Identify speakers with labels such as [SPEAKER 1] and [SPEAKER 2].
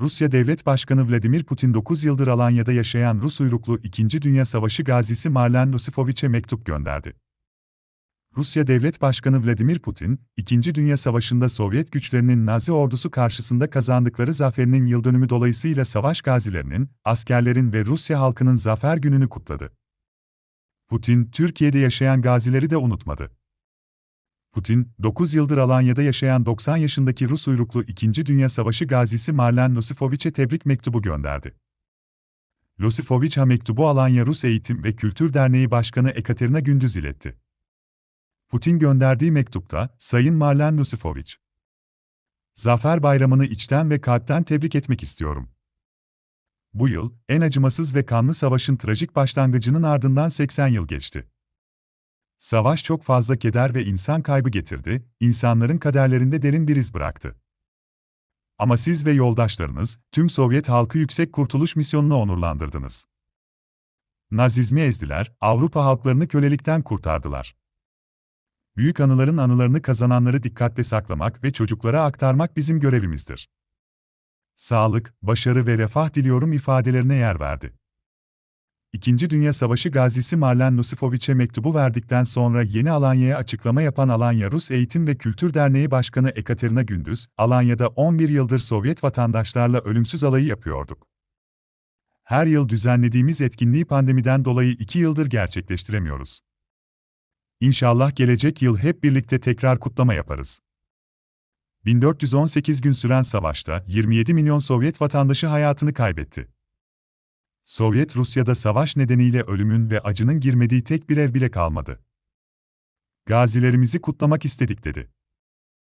[SPEAKER 1] Rusya Devlet Başkanı Vladimir Putin 9 yıldır Alanya'da yaşayan Rus uyruklu 2. Dünya Savaşı gazisi Marlen Lusifoviç'e mektup gönderdi. Rusya Devlet Başkanı Vladimir Putin, 2. Dünya Savaşı'nda Sovyet güçlerinin Nazi ordusu karşısında kazandıkları zaferinin yıldönümü dolayısıyla savaş gazilerinin, askerlerin ve Rusya halkının zafer gününü kutladı. Putin, Türkiye'de yaşayan gazileri de unutmadı. Putin, 9 yıldır Alanya'da yaşayan 90 yaşındaki Rus uyruklu 2. Dünya Savaşı gazisi Marlen Lusifoviç'e tebrik mektubu gönderdi. Lusifoviç ha mektubu Alanya Rus Eğitim ve Kültür Derneği Başkanı Ekaterina Gündüz iletti. Putin gönderdiği mektupta, Sayın Marlen Lusifoviç, Zafer Bayramı'nı içten ve kalpten tebrik etmek istiyorum. Bu yıl, en acımasız ve kanlı savaşın trajik başlangıcının ardından 80 yıl geçti. Savaş çok fazla keder ve insan kaybı getirdi, insanların kaderlerinde derin bir iz bıraktı. Ama siz ve yoldaşlarınız, tüm Sovyet halkı yüksek kurtuluş misyonunu onurlandırdınız. Nazizmi ezdiler, Avrupa halklarını kölelikten kurtardılar. Büyük anıların anılarını kazananları dikkatle saklamak ve çocuklara aktarmak bizim görevimizdir. Sağlık, başarı ve refah diliyorum ifadelerine yer verdi. İkinci Dünya Savaşı gazisi Marlen Lusifoviç'e mektubu verdikten sonra yeni Alanya'ya açıklama yapan Alanya Rus Eğitim ve Kültür Derneği Başkanı Ekaterina Gündüz, Alanya'da 11 yıldır Sovyet vatandaşlarla ölümsüz alayı yapıyorduk. Her yıl düzenlediğimiz etkinliği pandemiden dolayı 2 yıldır gerçekleştiremiyoruz. İnşallah gelecek yıl hep birlikte tekrar kutlama yaparız. 1418 gün süren savaşta 27 milyon Sovyet vatandaşı hayatını kaybetti. Sovyet Rusya'da savaş nedeniyle ölümün ve acının girmediği tek bir ev bile kalmadı. Gazilerimizi kutlamak istedik dedi.